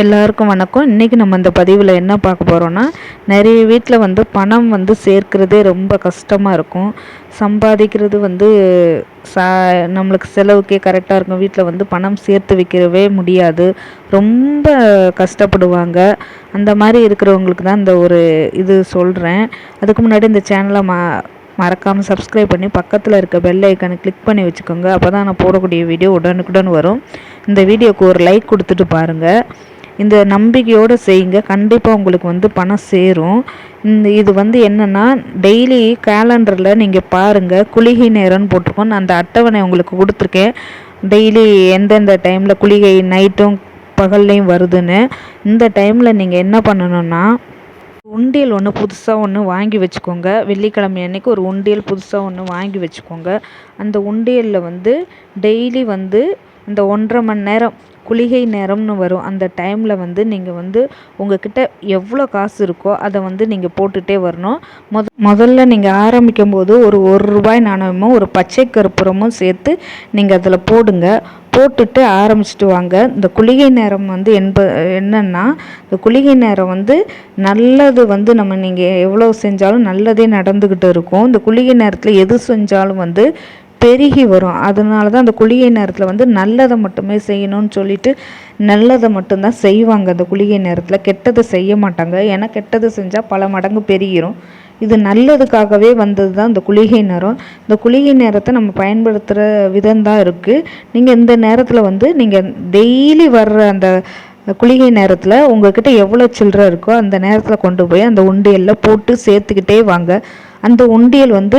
எல்லாருக்கும் வணக்கம். இன்றைக்கி நம்ம இந்த பதிவில் என்ன பார்க்க போகிறோன்னா நிறைய வீட்டில் வந்து பணம் வந்து சேர்க்கிறதே ரொம்ப கஷ்டமாக இருக்கும். சம்பாதிக்கிறது வந்து சா நம்மளுக்கு செலவுக்கே கரெக்டாக இருக்கும். வீட்டில் வந்து பணம் சேர்த்து வைக்கவே முடியாது. ரொம்ப கஷ்டப்படுவாங்க. அந்த மாதிரி இருக்கிறவங்களுக்கு தான் இந்த ஒரு இது சொல்கிறேன் அதுக்கு முன்னாடி இந்த சேனலை மா மறக்காமல் சப்ஸ்கிரைப் பண்ணி பக்கத்தில் இருக்க பெல் ஐக்கானை கிளிக் பண்ணி வச்சுக்கோங்க. அப்போ தான் நான் போடக்கூடிய வீடியோ உடனுக்குடன் வரும். இந்த வீடியோக்கு ஒரு லைக் கொடுத்துட்டு பாருங்கள் இந்த நம்பிக்கையோடு செய்யுங்க. கண்டிப்பாக உங்களுக்கு வந்து பணம் சேரும். இந்த இது வந்து என்னென்னா டெய்லி கேலண்டரில் நீங்கள் பாருங்கள் குளிகை நேரம்னு போட்டிருக்கோம். நான் அந்த அட்டவணை உங்களுக்கு கொடுத்துருக்கேன். டெய்லி எந்தெந்த டைமில் குளிகை நைட்டும் பகல்லையும் வருதுன்னு. இந்த டைமில் நீங்கள் என்ன பண்ணணுன்னா உண்டியல் ஒன்று புதுசாக ஒன்று வாங்கி வச்சுக்கோங்க. வெள்ளிக்கிழமை அன்னைக்கு ஒரு உண்டியல் புதுசாக ஒன்று வாங்கி வச்சுக்கோங்க. அந்த உண்டியலில் வந்து டெய்லி வந்து இந்த ஒன்றரை மணி நேரம் குளிகை நேரம்னு வரும். அந்த டைமில் வந்து நீங்கள் வந்து உங்ககிட்ட எவ்வளோ காசு இருக்கோ அதை வந்து நீங்கள் போட்டுகிட்டே வரணும். மொத முதல்ல நீங்கள் ஆரம்பிக்கும் போது ஒரு ஒரு ரூபாய் நாணயமும் ஒரு பச்சை கருப்புறமும் சேர்த்து நீங்கள் அதில் போடுங்க. போட்டுட்டு ஆரம்பிச்சிட்டு வாங்க. இந்த குளிகை நேரம் வந்து என்ப என்னென்னா இந்த குளிகை நேரம் வந்து நல்லது வந்து நம்ம நீங்கள் எவ்வளோ செஞ்சாலும் நல்லதே நடந்துக்கிட்டு இருக்கும். இந்த குளிகை நேரத்தில் எது செஞ்சாலும் வந்து பெருகி வரும். அதனால தான் அந்த குளிகை நேரத்தில் வந்து நல்லதை மட்டுமே செய்யணும்னு சொல்லிட்டு நல்லதை மட்டும்தான் செய்வாங்க. அந்த குளிகை நேரத்தில் கெட்டதை செய்ய மாட்டாங்க. ஏன்னா கெட்டது செஞ்சால் பல மடங்கு பெருகிரும். இது நல்லதுக்காகவே வந்தது தான் இந்த குளிகை நேரம். இந்த குளிகை நேரத்தை நம்ம பயன்படுத்துகிற விதம் தான் இருக்குது நீங்கள் இந்த நேரத்தில் வந்து நீங்கள் டெய்லி வர்ற அந்த குளிகை நேரத்தில் உங்கள்கிட்ட எவ்வளோ சில்லற இருக்கோ அந்த நேரத்தில் கொண்டு போய் அந்த உண்டியலில் போட்டு சேர்த்துக்கிட்டே வாங்க. அந்த உண்டியல் வந்து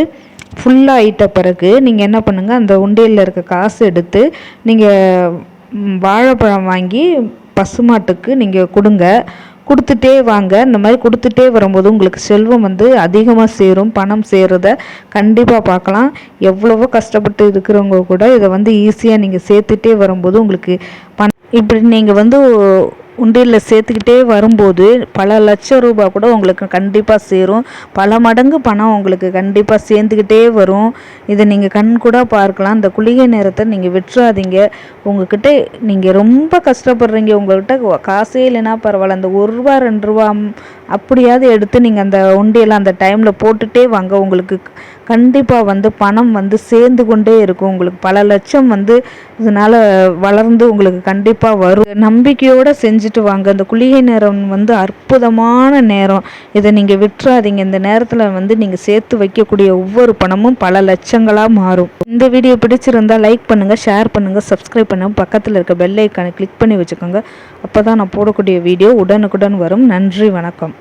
ஃபுல்லாகிட்ட பிறகு நீங்கள் என்ன பண்ணுங்கள் அந்த உண்டியலில் இருக்க காசு எடுத்து நீங்கள் வாழைப்பழம் வாங்கி பசுமாட்டுக்கு நீங்கள் கொடுங்க. கொடுத்துட்டே வாங்க. இந்த மாதிரி கொடுத்துட்டே வரும்போது உங்களுக்கு செல்வம் வந்து அதிகமாக சேரும் பணம் சேருறத கண்டிப்பாக பார்க்கலாம். எவ்வளவோ கஷ்டப்பட்டு இருக்கிறவங்க கூட இதை வந்து ஈஸியாக நீங்கள் சேர்த்துட்டே வரும்போது உங்களுக்கு பணம் இப்படி நீங்கள் வந்து உண்டியலில் சேர்த்துக்கிட்டே வரும்போது பல லட்சம் ரூபாய் கூட உங்களுக்கு கண்டிப்பாக சேரும். பல மடங்கு பணம் உங்களுக்கு கண்டிப்பாக சேர்ந்துக்கிட்டே வரும். இதை நீங்கள் கண் கூட பார்க்கலாம். இந்த குளிகை நேரத்தை நீங்கள் விட்டுறாதீங்க. உங்ககிட்ட நீங்கள் ரொம்ப கஷ்டப்படுறீங்க. உங்கள்கிட்ட காசே இல்லைன்னா பரவாயில்ல. அந்த ஒரு ரூபா ரெண்டு ரூபா அப்படியாவது எடுத்து நீங்கள் அந்த உண்டியலை அந்த டைமில் போட்டுகிட்டே வாங்க. உங்களுக்கு கண்டிப்பாக வந்து பணம் வந்து சேர்ந்து கொண்டே இருக்கும். உங்களுக்கு பல லட்சம் வந்து இதனால் வளர்ந்து உங்களுக்கு கண்டிப்பாக வரும். நம்பிக்கையோடு செஞ்சுட்டு வாங்க. இந்த குளிகை நேரம் வந்து அற்புதமான நேரம். இதை நீங்கள் விட்டுறாதீங்க. இந்த நேரத்தில் வந்து நீங்கள் சேர்த்து வைக்கக்கூடிய ஒவ்வொரு பணமும் பல லட்சங்களாக மாறும். இந்த வீடியோ பிடிச்சிருந்தால் லைக் பண்ணுங்கள் ஷேர் பண்ணுங்கள் சப்ஸ்கிரைப் பண்ணுங்கள் பக்கத்தில் இருக்க பெல் ஐக்கானை கிளிக் பண்ணி வச்சுக்கோங்க. அப்போ தான் நான் போடக்கூடிய வீடியோ உடனுக்குடன் வரும். நன்றி வணக்கம்.